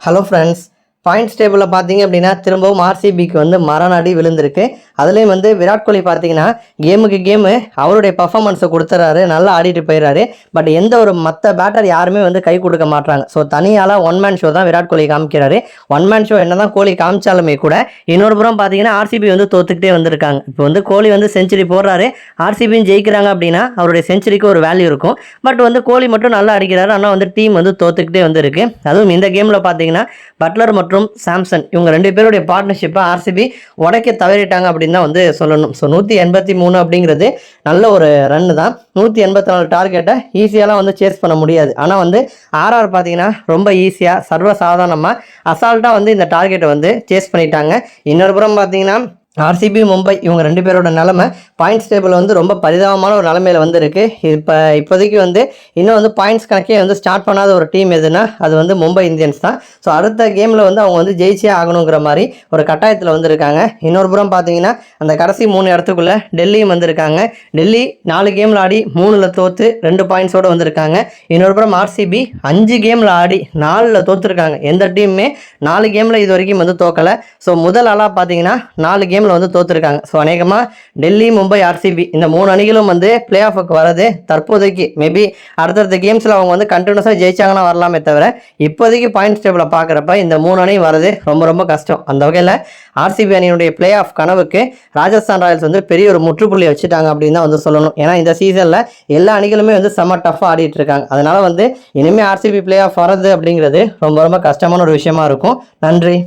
Hello friends points டேபிளில் பார்த்தீங்க அப்படின்னா திரும்பவும் ஆர்சிபிக்கு வந்து மரணாடி விழுந்திருக்கு. அதுலேயும் வந்து விராட் கோலி பார்த்தீங்கன்னா கேமுக்கு கேமு அவருடைய பர்ஃபாமன்ஸை கொடுத்துறாரு. நல்லா ஆடிட்டு போயிடுறாரு பட் எந்த ஒரு மற்ற பேட்டர் யாருமே வந்து கை கொடுக்க மாட்டாங்க ஸோ தனியால் ஒன் மேன் ஷோ தான் விராட் கோலி காமிக்கிறாரு. ஒன் மேன் ஷோ என்ன தான் கோலி காமிச்சாலுமே கூட இன்னொரு புறம் பார்த்தீங்கன்னா ஆர்சிபி வந்து தோத்துக்கிட்டே வந்திருக்காங்க. இப்போ வந்து கோலி வந்து செஞ்சுரி போடுறாரு. ஆர்சிபியும் ஜெயிக்கிறாங்க அப்படின்னா அவருடைய செஞ்சுரிக்கு ஒரு வேல்யூ இருக்கும். பட் வந்து கோலி மட்டும் நல்லா அடிக்கிறாரு. ஆனால் வந்து டீம் வந்து தோத்துக்கிட்டே வந்திருக்கு. அதுவும் இந்த கேமில் பார்த்தீங்கன்னா பட்லர் மட்டும் மற்றும் சாம்சன். இவங்க ரெண்டு பேருடைய பார்ட்னர்ஷிப்பை ஆர்சிபி உடைக்க தவறிட்டாங்க அப்படின்னு தான் வந்து சொல்லணும். ஸோ நூற்றி எண்பத்தி மூணு அப்படிங்கிறது நல்ல ஒரு ரன்னு தான். நூற்றி எண்பத்தி நாலு டார்கெட்டை ஈஸியாலாம் வந்து சேஸ் பண்ண முடியாது. ஆனால் வந்து ஆர்ஆர் பார்த்தீங்கன்னா ரொம்ப ஈஸியாக சர்வசாதாரணமாக அசால்ட்டாக வந்து இந்த டார்கெட்டை வந்து சேஸ் பண்ணிட்டாங்க. இன்னொரு புறம் பார்த்தீங்கன்னா ஆர்சிபி மும்பை இவங்க ரெண்டு பேரோட நிலமை பாயிண்ட்ஸ் டேபிள் வந்து ரொம்ப பரிதாபமான ஒரு நிலமையில வந்திருக்கு. இப்போ இப்போதைக்கு வந்து இன்னும் வந்து பாயிண்ட்ஸ் கணக்கே வந்து ஸ்டார்ட் பண்ணாத ஒரு டீம் எதுனா அது வந்து மும்பை இந்தியன்ஸ் தான். ஸோ அடுத்த கேமில் வந்து அவங்க வந்து ஜெயிச்சே ஆகணுங்கிற மாதிரி ஒரு கட்டாயத்தில் வந்து இருக்காங்க இன்னொரு புறம் பார்த்தீங்கன்னா அந்த கடைசி மூணு இடத்துக்குள்ளே டெல்லியும் வந்திருக்காங்க. டெல்லி நாலு கேமில் ஆடி மூணில் தோற்று ரெண்டு பாயிண்ட்ஸோடு வந்திருக்காங்க. இன்னொரு புறம் ஆர்சிபி அஞ்சு கேமில் ஆடி நாலில் தோற்றுருக்காங்க எந்த டீமுமே நாலு கேமில் இது வரைக்கும் வந்து தோக்கலை. ஸோ முதல் ஆளாக பார்த்தீங்கன்னா நாலு கேம் கேமில் வந்து தோற்றுருக்காங்க ஸோ அநேகமாக டெல்லி மும்பை ஆர்சிபி இந்த மூணு அணிகளும் வந்து பிளே ஆஃபுக்கு வரது தற்போதைக்கு மேபி அடுத்தடுத்த கேம்ஸில் அவங்க வந்து கண்டினியூஸாக ஜெயிச்சாங்கன்னா வரலாமே தவிர இப்போதைக்கு பாயிண்ட்ஸ் டேபிளை பார்க்குறப்ப இந்த மூணு அணியும் வரது ரொம்ப ரொம்ப கஷ்டம். அந்த வகையில் ஆர்சிபி அணியினுடைய பிளே ஆஃப் கனவுக்கு ராஜஸ்தான் ராயல்ஸ் வந்து பெரிய ஒரு முற்றுப்புள்ளி வச்சுட்டாங்க அப்படின்னு தான் வந்து சொல்லணும். ஏன்னா இந்த சீசனில் எல்லா அணிகளுமே வந்து செம்ம டஃப்பாக ஆடிட்டு இருக்காங்க. அதனால் வந்து இனிமேல் ஆர்சிபி பிளே ஆஃப் வரது அப்படிங்கிறது ரொம்ப ரொம்ப கஷ்டமான ஒரு விஷயமா இருக்கும். நன்றி.